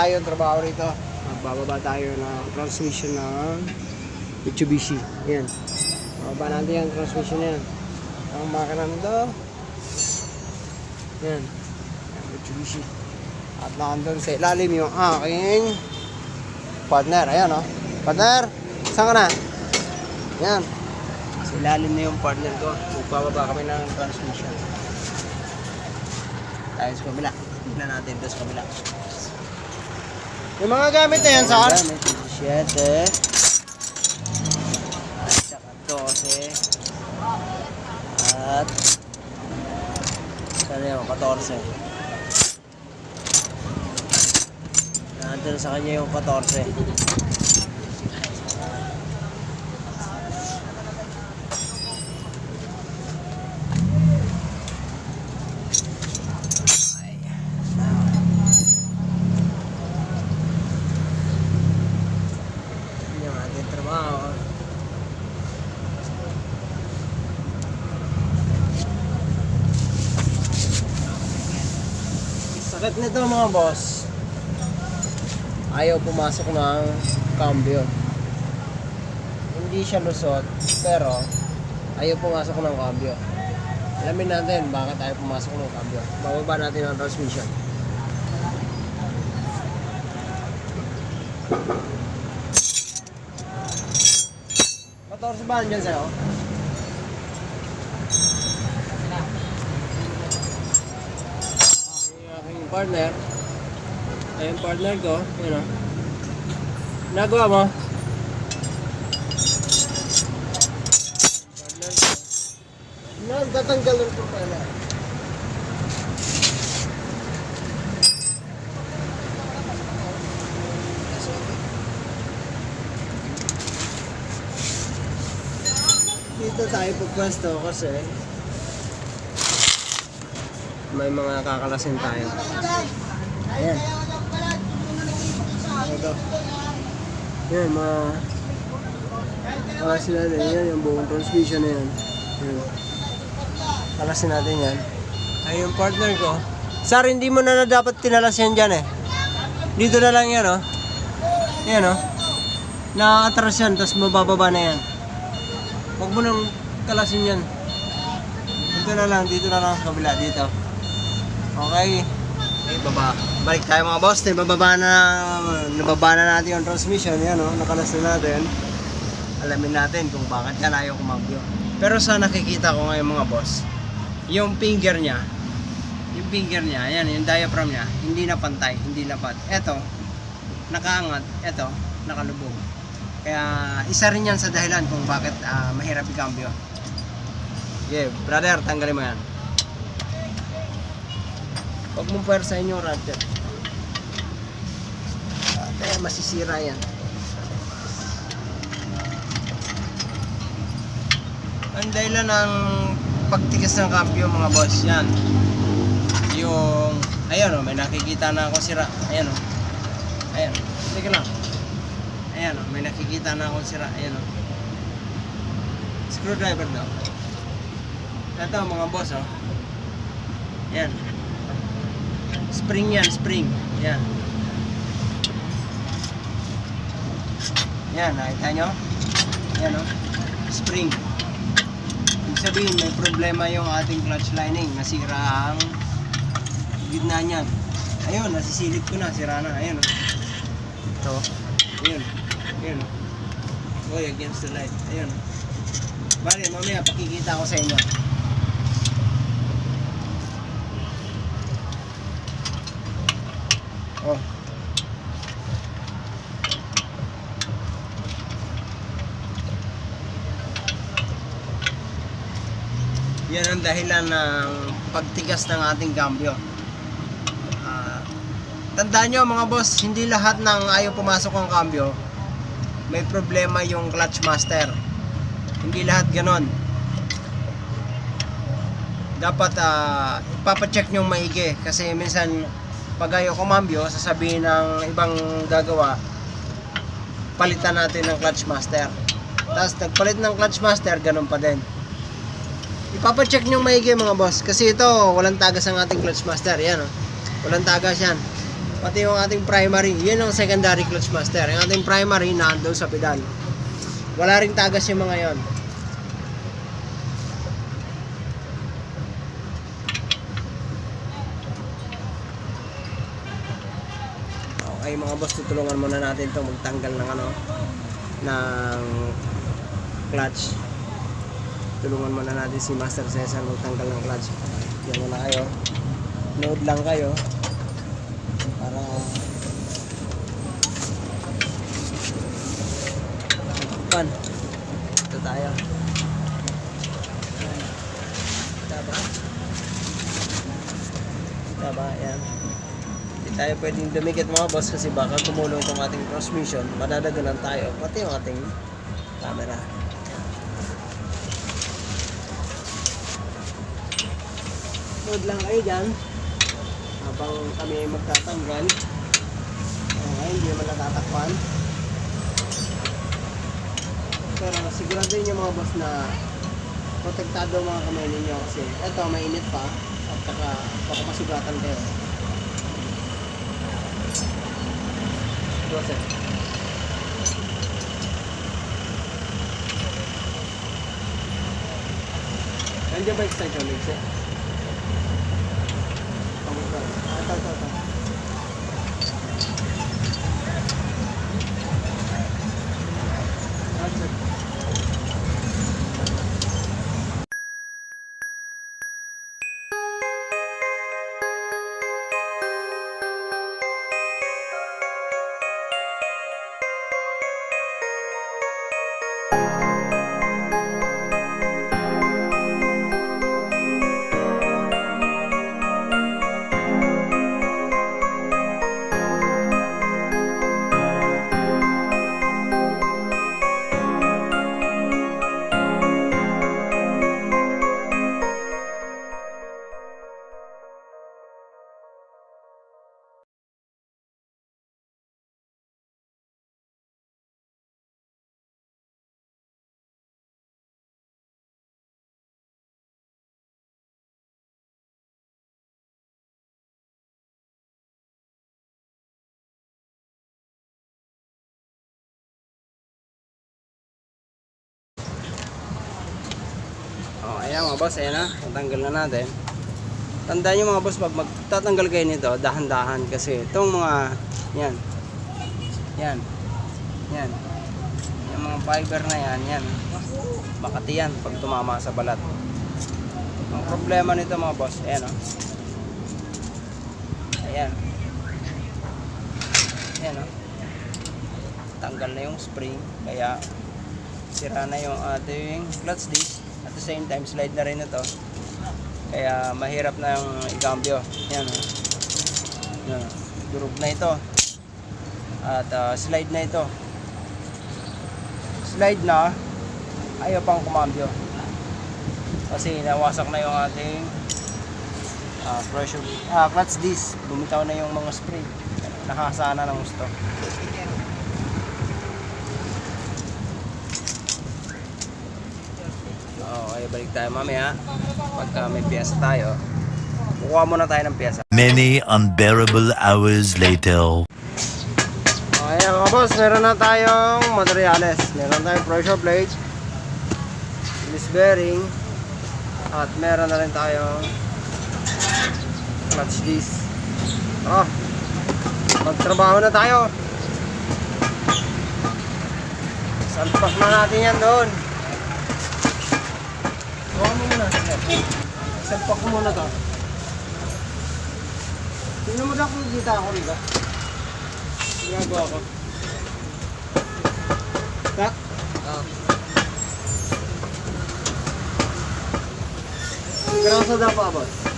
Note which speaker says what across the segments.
Speaker 1: tayo ng trabaho rito. Magbababa tayo ng transmission ng Mitsubishi. Yan. Bababa natin yung transmission yan. Ang makina nito. Yan. Yan, Mitsubishi. At nandun sa ilalim yung aking partner. Ayan oh. Partner, saan ka na? Yan. Sa ilalim na yung partner ko. Magbababa kami ng transmission. Tayo sa kabila. Tignan natin ito sa kabila. Yung mga gamit na yan, Sar? Gamit, 17. At saka 12. At sana yung 14. Nandun sa kanya yung 14. Ay. Yan yung ating trabaho. Sakit nito mga boss. Ayaw pumasok ng cambio. Hindi siya lusot, pero ayaw pumasok ng cambio. Alamin natin bakit ayaw pumasok ng cambio. Bababa natin ang transmission. Matorso ba dyan sa'yo? Yung aking partner. Ay, yung partner ko. Yun o. Nagawa mo? Partner ko. Nagtatanggal ng propeller. Dito tayo pagpwesto kasi may mga kakalasin tayo. Ayan. Ito. Yan, mga kalasin natin. Yan, yung buong transmission na yan. Yan. Kalasin natin yan. Ay, yung partner ko. Sir, hindi mo na, dapat tinalas yan dyan eh. Dito na lang yan, oh. Yan, oh. Na-atras yan, tapos mabababa na yan. Huwag mo nang kalasin yan. Dito na lang, dito na lang sa kabila, dito. Okay. Okay, baba. Balik tayo mga boss. Nababa na, nababa na natin yung transmission. Yan o, nakalas na natin. Alamin natin kung bakit yan ayaw kumabyo. Pero sa nakikita ko ngayon mga boss, yung finger niya, yung finger niya, yan, yung diaphragm niya, hindi na pantay, hindi lapat. Eto, nakaangat, eto, nakalubog. Kaya isa rin yan sa dahilan kung bakit ah, mahirap i-cambio. Yeah, brother, tanggalin mo yan. Huwag mong pwersahin yung rod dyan. Ah, Kaya masisira yan. Ang dahilan ng pagtigas ng cambio mga boss, yan. Yung, ayan o, may nakikita na ako sira. Ayan o. Ayan, sige lang. Ayan o, may nakikita na akong sira. Ayan o. Screwdriver daw. Ito mga boss o. Yan. Spring yan, spring. Yan. Yan, nakita nyo? Yan o. Spring. Ibig sabihin, may problema yung ating clutch lining. Nasira ang gitna niyan. Ayun, nasisilip ko na. Sira na. Ayun o. Ito. Ayun. Ayun o. Boy, against the light. Ayun. Bali, mamaya pakikita ko sa inyo. Oh. Yan ang dahilan ng pagtigas ng ating cambio. Ah, tandaan nyo mga boss, hindi lahat ng ayaw pumasok ang cambio, may problema yung clutch master. Hindi lahat ganon. Dapat uh, ipapacheck nyo maigi kasi minsan pag ayaw kumambyo, sasabihin ng ibang gagawa, palitan natin ng clutch master. Tapos nagpalit ng clutch master, ganun pa din. Ipapacheck nyo maigi mga boss. Kasi ito, walang tagas ang ating clutch master. Yan oh. Walang tagas yan. Pati yung ating primary, yun ang secondary clutch master. Yung ating primary, nandun sa pedal. Wala ring tagas yung mga yon. Okay mga boss, tutulungan muna natin to magtanggal ng ano ng clutch. Tulungan muna natin si Master Cesar magtanggal ng clutch. Diyan muna kayo. Nood lang kayo para Pan. Ito tayo. Taba. Taba, yan. Tayo pwedeng dumikit mga boss kasi baka tumulong itong ating transmission. Madadaganan tayo. Pati yung ating camera. Load lang kayo dyan. Habang kami magtatanggal. Okay, hindi naman natatakpan. Pero siguraduhin nyo mga boss na protektado mga kamay ninyo kasi eto mainit pa at saka baka masugatan kayo. Joseph. Nandiyan ba extension leads eh? Ito, ito, ito. Mga boss, ayan na. Natanggal na natin. Tandaan nyo mga boss, pag magtatanggal kayo nito, dahan-dahan kasi itong mga, yan, yan, yan, yung mga fiber na yan, yan, makati yan pag tumama sa balat. Ang problema nito mga boss, ayan o. Ayan. Ayan o. Tanggal na yung spring, kaya sira na yung ating clutch disc the same time slide na rin ito kaya mahirap na yung ikambyo yan o yan, durog na ito. At ah, slide na ito. Slide na ayaw pang kumambyo. Kasi nawasak na yung ating ah, pressure ah, clutch disc. Bumitaw na yung mga spring nakasa na ng gusto Okay, balik tayo mamaya. Pagka may piyesa tayo, kukuha muna tayo ng piyesa.
Speaker 2: Many unbearable hours later.
Speaker 1: Okay, mga boss, meron na tayong materials. Meron tayong pressure plate, release bearing, at meron na rin tayong clutch disc. Oh, magtrabaho na tayo. Salpas na natin yan doon. Kuha mo muna. Salpak ko muna to. Tingnan mo daw kung kita ako rito. Ginagawa ko. Tak? Oo. Grasa daw pa, boss.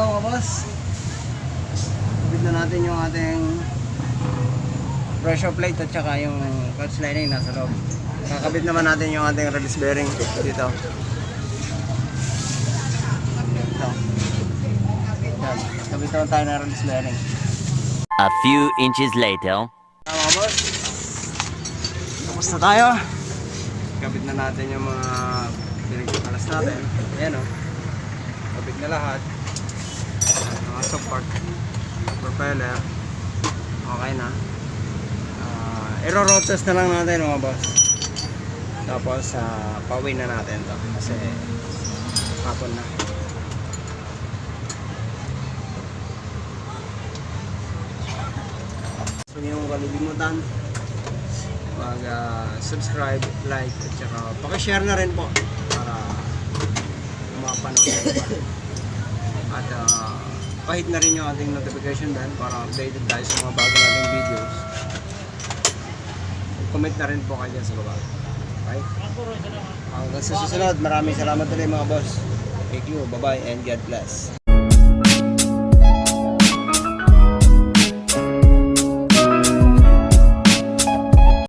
Speaker 1: Na mga boss. Kapit na natin yung ating pressure plate at saka yung clutch lining nasa loob. Kakabit naman natin yung ating release bearing dito. Dito. Kabit naman tayo ng release bearing.
Speaker 3: A few inches later.
Speaker 1: Tama mga boss. Tapos na tayo. Kabit na natin yung mga pinagkakalas natin. Ayan o. Kabit na lahat. Mga support. Propeller. Okay na. Uh, i-road test na lang natin mga boss. Tapos uh, pauwi na natin to kasi hapon na. So yung kalilimutan mag ah, subscribe, like at saka paki-share na rin po para mapanood sa iba. At uh, pahit na rin yung ating notification bell para updated tayo sa mga bago nating videos. Comment na rin po kayo sa baba. Okay? Hanggang sa susunod, maraming salamat ulit mga boss. Thank you, bye-bye and God bless.